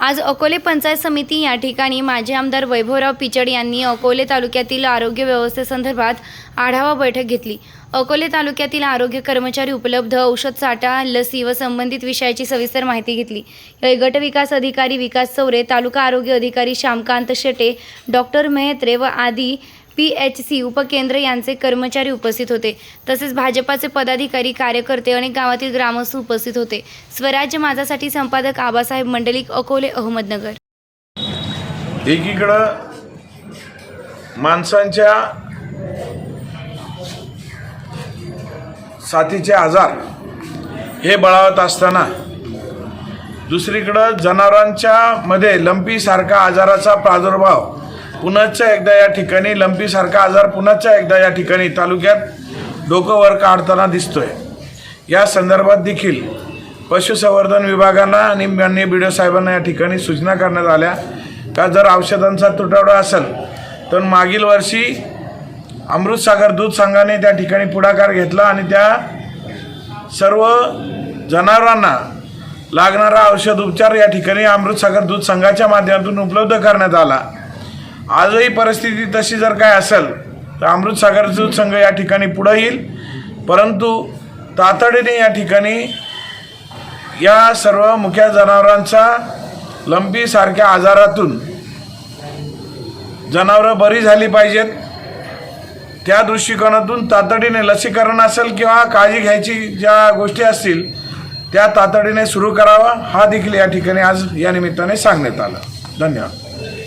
आज अकोले पंचायत समिती या ठिकाणी माजी आमदार वैभवराव पिचड यांनी अकोले तालुक्यातील आरोग्य व्यवस्थेसंदर्भात आढावा बैठक घेतली. अकोले तालुक्यातील आरोग्य कर्मचारी उपलब्ध औषध साठा लसी व संबंधित विषयाची सविस्तर माहिती घेतली. यावेळी गट विकास अधिकारी विकास चौरे तालुका आरोग्य अधिकारी श्यामकांत शेटे डॉक्टर मेहत्रे व आदी पी एच सी उपकेंद्र यांचे कर्मचारी उपस्थित होते. तसेच भाजपाचे पदाधिकारी कार्यकर्ते अनेक गावातील ग्रामस्थ उपस्थित होते. स्वराज्य माझासाठी संपादक आबासाहेब मंडलिक अकोले अहमदनगर. एकीकडं माणसांच्या साथीचे आजार हे बळावत असताना दुसरीकडं जनावरांच्या मध्ये लंपीसारखा आजाराचा प्रादुर्भाव पुन्हा एकदा या ठिकाणी लंपीसारखा आजार पुन्हाच्या एकदा या ठिकाणी तालुक्यात डोकं वर काढताना दिसतोय. या संदर्भात देखील पशुसंवर्धन विभागांना आणि माननीय बी डी ओ साहेबांना या ठिकाणी सूचना करण्यात आल्या. का जर औषधांचा तुटवडा असेल तर मागील वर्षी अमृतसागर दूध संघाने त्या ठिकाणी पुढाकार घेतला आणि त्या सर्व जनावरांना लागणारा औषध उपचार या ठिकाणी अमृतसागर दूध संघाच्या माध्यमातून उपलब्ध करण्यात आला. आजही परिस्थिती तशी जर काय असेल तर अमृतसागर दूध संघ या ठिकाणी पुढं येईल. परंतु तातडीने या ठिकाणी या सर्व मुख्या जनावरांचा लंपीसारख्या आजारातून जनावरं बरी झाली पाहिजेत. त्या दृष्टिकोनातून तातडीने लसीकरण असेल किंवा काळजी घ्यायची ज्या गोष्टी असतील त्या तातडीने सुरू करावा. हा देखील या ठिकाणी आज या निमित्ताने सांगण्यात आलं. धन्यवाद.